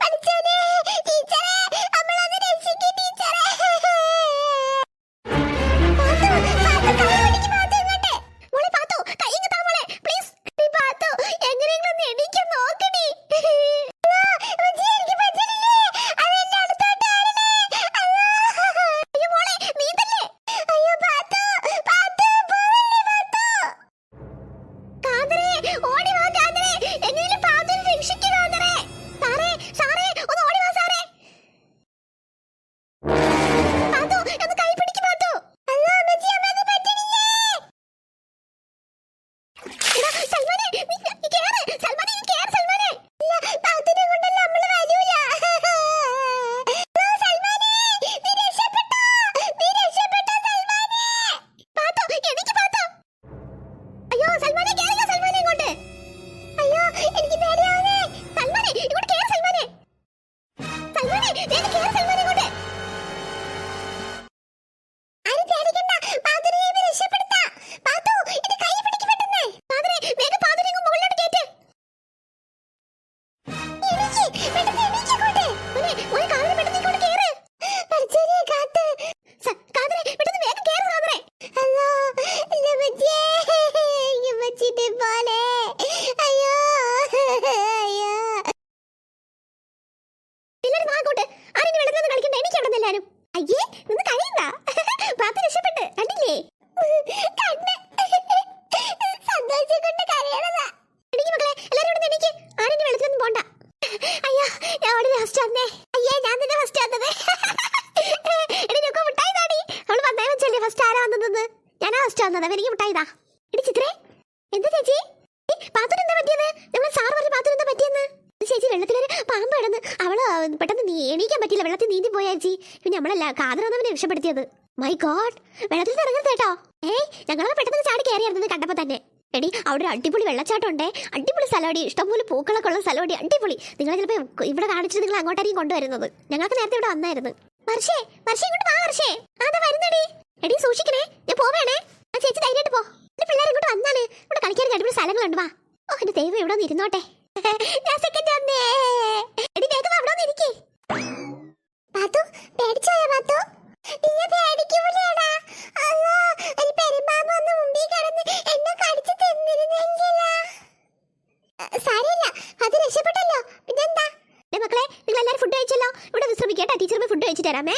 Bunny Jenny. സൽമാനെ, വേഗം അപ്പൊ എനിക്ക് മിഠായി ഇടി ചിത്രേ, എന്താ ചേച്ചി? പാത്രം എന്താ പറ്റിയത്? നമ്മളെ സാറ് പറഞ്ഞ പാത്രം എന്താ പറ്റിയെന്ന്? ചേച്ചി വെള്ളത്തിലൊരു പാമ്പ് കിടന്ന് അവൾ പെട്ടെന്ന് എണീക്കാൻ പറ്റില്ല വെള്ളത്തിൽ നീന്തി പോയ ചേച്ചി. പിന്നെ നമ്മളല്ല കാതറന്നവനെ രക്ഷപ്പെടുത്തിയത്. മൈ ഗോഡ് വെള്ളത്തിൽ ഇറങ്ങരുത് കേട്ടോ. ഏയ് ഞങ്ങളെ പെട്ടെന്ന് ചാടി കയറിയായിരുന്നു കണ്ടപ്പോ തന്നെ. എടി അവിടെ ഒരു അടിപൊളി വെള്ളച്ചാട്ടം ഉണ്ടേ അടിപൊളി സ്ഥലമടി ഇഷ്ടംപോലെ പൂക്കളൊക്കെ ഉള്ള സ്ഥലമടി അടിപൊളി. നിങ്ങൾ ചിലപ്പോ ഇവിടെ കാണിച്ചിട്ട് നിങ്ങൾ അങ്ങോട്ടായിരിക്കും കൊണ്ടുവരുന്നത്. ഞങ്ങൾക്ക് നേരത്തെ ഇവിടെ വന്നായിരുന്നു. വർഷേ വർഷേ ഇങ്ങോട്ട് വാ വർഷേ. അതാ വരുന്നടി. എടി സൂക്ഷിക്കണേ ഞാൻ പോവേണേ ആ ചേച്ചി ധൈര്യമായിട്ട് പോ എന്റെ പിള്ളേർ ഇങ്ങോട്ട് വന്നാണ് ഇവിടെ കളിക്കാൻ അടിപൊളി സ്ഥലങ്ങളുണ്ട് വാ. ഓ എന്റെ ദൈവം ഇവിടെ ഇരുന്നോട്ടെ. ഞാൻ സെക്കൻഡ് വന്നേ. എടി വേഗം അവിടെ ഇരിക്കേ. പാത്തു പേടിച്ചോയോ പാത്തു? നീ പേടിക്കൂലേടാ. അല്ലോ അത് പിന്നെന്താ? മക്കളെ നിങ്ങൾ ഫുഡ് കഴിച്ചല്ലോ. ഇവിടെ ടീച്ചർ ഫുഡ് കഴിച്ചിട്ട് തരാമേ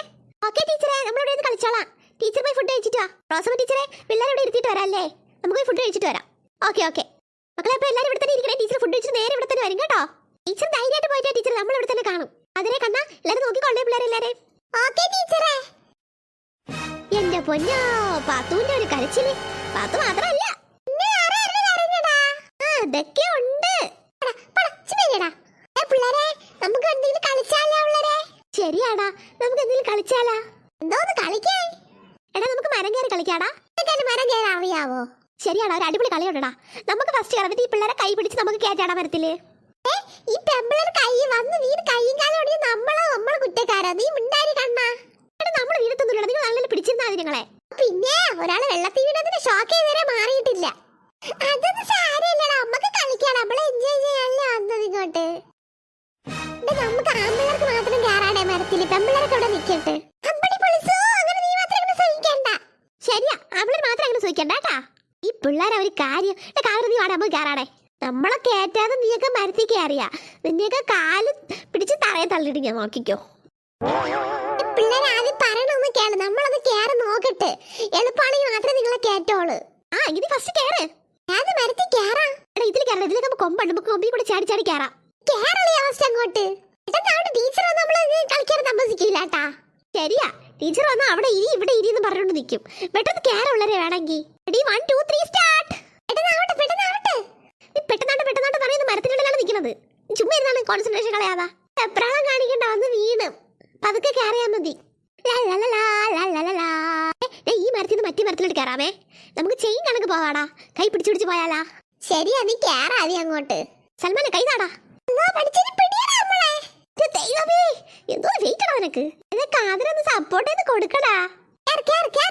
ഓക്കെ ടീച്ചറെ നമ്മൾ കളിച്ചോളാം. ടീച്ചർ പോയി ഫുഡ് കഴിച്ചിട്ട് വാ. റോസമ്മ ടീച്ചറെ പിള്ളേരെ ഇവിടെ ഇരുത്തിയിട്ട് വരാല്ലേ നമുക്ക് ഫുഡ് കഴിച്ചിട്ട് വരാം. Okay okay. മക്കളെ അപ്പൊ എല്ലാവരും ഇവിടെ തന്നെ ഇരിക്കണേ. ടീച്ചർ ഫുഡ് കഴിച്ച് നേരെ ഇവിടെ തന്നെ വരും കേട്ടോ. ടീച്ചർ ധൈര്യമായിട്ട് പോയിട്ട് ടീച്ചർ നമ്മൾ ഇവിടെ തന്നെ കാണും. അതിനെ കണ്ണാ എല്ലാരും നോക്കിക്കൊള്ളേ പിള്ളേരെല്ലാരെ ഓക്കെ ടീച്ചറേ എന്റെ പൊന്നോ പാത്തുവിന്റെ ഒരു കരച്ചിൽ. പാത്തു മാത്രല്ല. അതൊക്കെ ഉണ്ട്. നമുക്ക് എന്തെങ്കിലും കളിച്ചാലോ പിള്ളേരെ? ശരിയാടാ നമുക്ക് എന്തെങ്കിലും കളിച്ചാലാ? എന്തോന്ന് കളിക്കാൻ എടാ നമുക്ക് മരം കയറി കളിക്കാടാ. മരം കയറി അറിയാവോ? ശരിയാടാ ഒരു അടിപൊളി കളിയുണ്ടടാ. നമുക്ക് ഫസ്റ്റ് കയറിട്ട് ഈ പിള്ളേരെ കൈ പിടിച്ച് നമുക്ക് കയറ്റാടാ വരത്തില്ലേ? ഈ പെമ്പിളർ കൈ വന്ന് വീട് കൈയും കാലം ഒടിയ നമ്മളെ നമ്മൾ കുറ്റക്കാരാ. നീ മിണ്ടാരി കണ്ണാ. നമ്മൾ വീടത്തൊന്നുമില്ല നിങ്ങൾ നല്ല പിടിച്ചിരുന്നാ നിങ്ങളെ. പിന്നെ ഒരാൾ വെള്ളത്തിൽ വീണതിന് ഷോക്ക് ഇതുവരെ മാറിയിട്ടില്ല. അതൊന്നും സാരമില്ലടാ. നമുക്ക് കളിക്കാം. നമ്മൾ എൻജോയ് ചെയ്യാനല്ലേ വന്നത് ഇങ്ങോട്ട്. നമുക്ക് ആമ്പിള്ളേർക്ക് മാത്രം കയറാടേ മരത്തിൽ പെമ്പിള്ളേർക്ക് അവിടെ നിൽക്കട്ടെ ശരിയാ. ആമ്പിള്ളേർ മാത്രം അങ്ങനെ സഹിക്കണ്ട കേട്ടാ. ഈ പിള്ളേർ ഒരു കാര്യം കാറ് നീ വാടാ നമുക്ക് കയറാടേ നമ്മളെ കേറ്റാതെ നീയൊക്കെ മരത്തിൽ കയറിയാ നിന്നെയൊക്കെ കാൽ പിടിച്ച് തറയെ തള്ളിയിട്ട് ഞാൻ നോക്കിക്കോ. പിള്ളേർ ആദ്യം കേരളീ അവസ്ഥ അങ്ങോട്ട്. ടീച്ചർ നമ്മളെ കളിക്കാൻ താമസിക്കില്ല കേട്ടാ ശരിയാ. ടീച്ചർ വന്ന് അവിടെ ഇരി ഇവിടെ ഇരി എന്ന് പറഞ്ഞോണ്ട് നിൽക്കും പെട്ടെന്ന് കേറുള്ളവരെ വേണമെങ്കിൽ ready one two three start പെട്ടെന്നാവട്ടെ പെട്ടെന്നാവട്ടെ. നീ പെട്ടെന്നാണ്ട് പെട്ടെന്നാണ്ട് പറയുന്ന മരത്തിനുള്ളിലാണ് നിൽക്കുന്നത്. ചുമ്മാ ഇരുന്നാണ് കോൺസെൻട്രേഷൻ കളയാതാ. എപ്രാളം കാണിക്കണ്ട വന്ന് വീണ്. പതുക്കെ കയറിയാ മതി. ഈ മരത്തിൽ നിന്ന് മറ്റേ മരത്തിലോട്ട് കയറാമേ നമുക്ക് ചെയിൻ കണക്ക് പോവാടാ. കൈ പിടിച്ചു പിടിച്ച് പോയാലാ. ശരിയാ നീ കേറാതി അങ്ങോട്ട്. സൽമാനെ കൈ നാടാ. ദൈവമേ എന്തോ വെയിറ്റ് ആണ് നിനക്ക് നിനക്ക് ആദരൊന്ന് സപ്പോർട്ട് ചെയ്ത് കൊടുക്കടാ.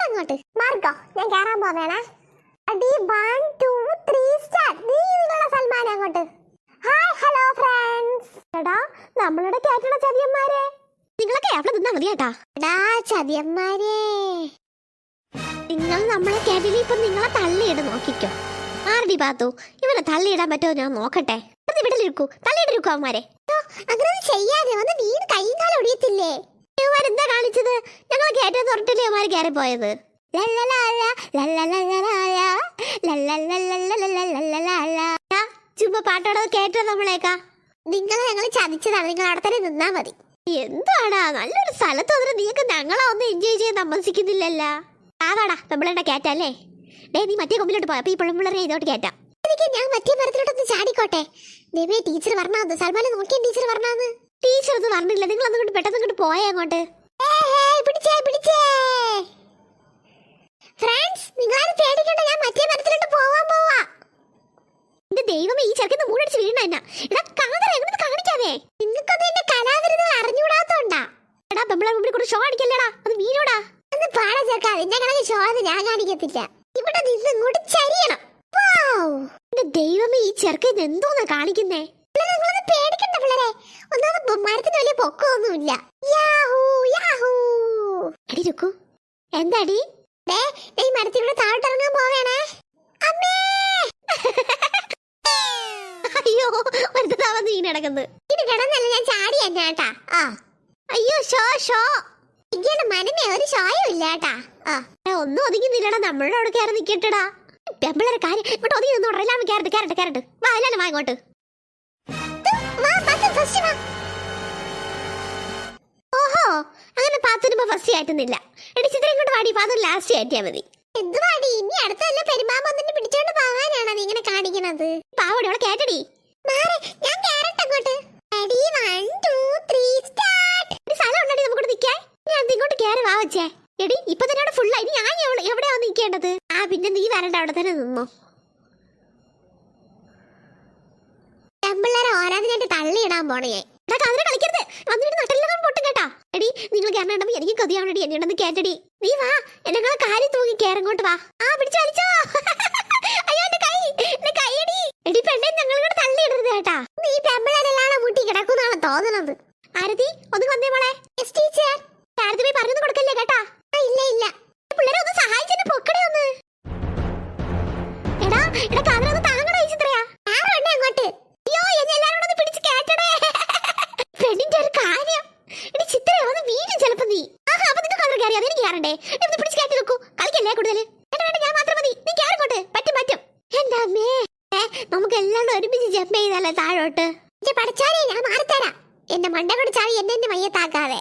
അങ്ങോട്ട് മാർഗോ ഞാൻ കേറാൻ പോവേണേ. അടി വൺ ടു ത്രീ സ്റ്റാർ നീ നിങ്ങളുടെ സൽമാൻ അങ്ങോട്ട്. ഹായ് ഹലോ ഫ്രണ്ട്സ് എടാ നമ്മളുടെ കേട്ടണ ചതിയന്മാരെ? നിങ്ങളൊക്കെ അവിടെ നിന്നാ മതി കേട്ടാ എടാ ചതിയന്മാരെ. നിങ്ങൾ നമ്മളെ കേട്ടില്ല ഇപ്പൊ നിങ്ങളെ തള്ളിയിട നോക്കിക്കോ. ആരടി പാത്തു? ഇവനെ തള്ളിയിടാൻ പറ്റുമോ ഞാൻ നോക്കട്ടെ. ഇവിടെ ഇരിക്കൂ തള്ളിയിട്ടിരിക്കൂ അവന്മാരെ. അങ്ങനൊന്നും ചെയ്യാതെ വന്ന് വീട് കൈയും കാലം ഒടിയത്തില്ലേ എന്താ കാണിച്ചത് ഞങ്ങൾ കേട്ടത് തുറട്ടില്ലേ അവന്മാർ കയറി പോയത് ചുമ്മാ പാട്ടോടത് കേട്ടോ നമ്മളേക്കാ നിങ്ങൾ ഞങ്ങൾ ചതിച്ചതാണ് നിങ്ങൾ അവിടെ തന്നെ നിന്നാ മതി എന്താടാ നല്ലൊരു സ്ഥലത്ത് വന്നിട്ട് നിങ്ങൾക്ക് ഞങ്ങളെ ഒന്ന് എൻജോയ് ചെയ്യാൻ താമസിക്കുന്നില്ലല്ലോ ആവാടാ നമ്മളെണ്ണ കേറ്റല്ലേ ഡേ നീ മറ്റേ കൊമ്പിലോട്ട് പോയപ്പോ ഈ പിള്ളേരെ ഇതോട്ട് കേട്ടാ എനിക്ക് ഞാൻ മറ്റേ മരത്തിലോട്ടൊന്ന് ചാടിക്കോട്ടെ. ദേവേ ടീച്ചർ പറഞ്ഞാന്ന് സൽമാനെ നോക്കിയ ടീച്ചർ പറഞ്ഞാന്ന് ടീച്ചർ ഒന്നും പറഞ്ഞില്ല നിങ്ങൾ അങ്ങോട്ട് പെട്ടെന്ന് അങ്ങോട്ട് പോയേ അങ്ങോട്ട്. പിടിച്ചേ പിടിച്ചേ. ഫ്രണ്ട്സ് നിങ്ങളാരും പേടിക്കണ്ട. ഞാൻ മറ്റേ മരത്തിലോട്ട് പോവാൻ പോവാ. എന്റെ ദൈവമേ ഈ ചെറുക്കുന്ന മൂടടിച്ച് വീണ എന്നാ എടാ കാതറ എങ്ങനെ കാണിക്കാതെ നിങ്ങൾക്കത് എന്റെ കലാവിരുദ്ധം അറിഞ്ഞുകൂടാത്തോണ്ടാ എടാ പെമ്പിളെ മുമ്പിൽ കൂടെ ഷോ അടിക്കല്ലേടാ അത് വീണോടാ ഒന്ന് പാടാ ചേർക്കാ നിന്റെ കണക്ക് ഷോ അത് ഞാൻ കാണിക്കത്തില്ല ഇവിടെ നിന്ന് ഇങ്ങോട്ട് ചരിയണം വൗ! എന്റെ ദൈവമേ ഈ ചെറുക്കൻ കാണിക്കുന്നേ പേടിക്കണ്ട പിള്ളേരെ. ഒന്നാമത് മരത്തിന് വലിയ പൊക്കമൊന്നുമില്ല. Yahoo Yahoo. അടി എന്താടി? ദേ, ഈ മരത്തിലൂടെ താഴോട്ടിറങ്ങാൻ പോവേണേ. അമ്മേ! അയ്യോ വെറുതെ നീ കിടക്കുന്നത് ഇത് കിടന്നല്ല ഞാൻ ചാടി എന്നാട്ടാ ആ. അയ്യോ ഷോ ഷോ. ഇങ്ങനെ മനമേ ഒരു ഷോയും ഇല്ല ആ. ഒന്നും ഒതുങ്ങുന്നില്ലടാ നമ്മളുടെ അവിടെ കയറി നിൽക്കട്ടടാ കാര്യം ഇങ്ങോട്ട് ഒതുങ്ങി നിന്നോട്ടെ എല്ലാം കയറട്ട് കയറട്ട് കയറട്ട് വാ എല്ലാരും വാ ആയിട്ടുന്നില്ല എടി ചിത്രം ഇങ്ങോട്ട് വാടി പാത ലാസ്റ്റ് ആയിട്ടാ മതി. എന്ത് പാടി ഇനി അടുത്തല്ല പെരുമാമ്പൊന്നിനെ പിടിച്ചോണ്ട് പോകാനാണ് നീ ഇങ്ങനെ കാണിക്കണത്? പാവടി അവളെ കേട്ടടി മാറി ഞാൻ കേറട്ടെ അങ്ങോട്ട്. Ready one two three start സ്ഥലം ഉണ്ടടി നമുക്ക് നിൽക്കാൻ? ഞാൻ ഇങ്ങോട്ട് കയറി വാ വെച്ചേ. എടി ഇപ്പൊ തന്നെ അവിടെ ഫുള്ളായി ഇനി ഞാൻ എവിടെ- എവിടെയാ നിൽക്കേണ്ടത്? ആ പിന്നെ നീ വരണ്ട അവിടെ തന്നെ നിന്നോ. പെമ്പിള്ളേരെ ഓരോന്നിനായിട്ട് തള്ളിയിടാൻ പോണേ. എടാ കതിരെ കളിക്കരുത് വന്നിട്ട് നട്ടെല്ലാം പൊട്ടും കേട്ടാ എടി നിങ്ങൾ എനിക്ക് കൊതിയാവണടി എന്നെ കേട്ടടി നീ വാ എന്നെ കാര്യം തൂങ്ങി കേറങ്ങോട്ട് വാ. ആ പിടിച്ചോ കൈ കൈയടി എടി. നീ മുട്ടി ഒന്ന് ടീച്ചർ പറഞ്ഞു കൊടുക്കല്ലേ ഇല്ല ഇല്ല. പിള്ളേരെ ഒന്ന് സഹായിച്ചെന്നെ പൊക്കടേ ഒന്ന്. എടാ എടാ കാതറ ഒന്ന് താങ്ങടാ ഈ ചിത്രയാ ആരുടെ അങ്ങോട്ട് അയ്യോ എന്നെ എല്ലാരും കൂടെ ഒന്ന് പിടിച്ച് കേട്ടടേ പെണ്ണിന്റെ ഒരു കാര്യം എടി ചിത്രയാ ഒന്ന് വീണ്ടും ചെലപ്പോ നീ ആഹാ അപ്പൊ നിനക്ക് കാതറ കയറി എന്ന് പിടിച്ച് കയറ്റി നോക്കൂ കളിക്കല്ലേ കൂടുതൽ ഞാൻ മാത്രം മതി. നീ കയറിക്കോട്ടെ പറ്റും പറ്റും. എന്താ അമ്മേ? നമുക്ക് എല്ലാവരും ഒരുമിച്ച് ജമ്പ് ചെയ്താലേ താഴോട്ട്? പഠിച്ചാലേ ഞാൻ മാറിത്തരാം. എന്റെ മണ്ട ചാടി എന്നെ എന്റെ മയ്യത്താക്കാതെ.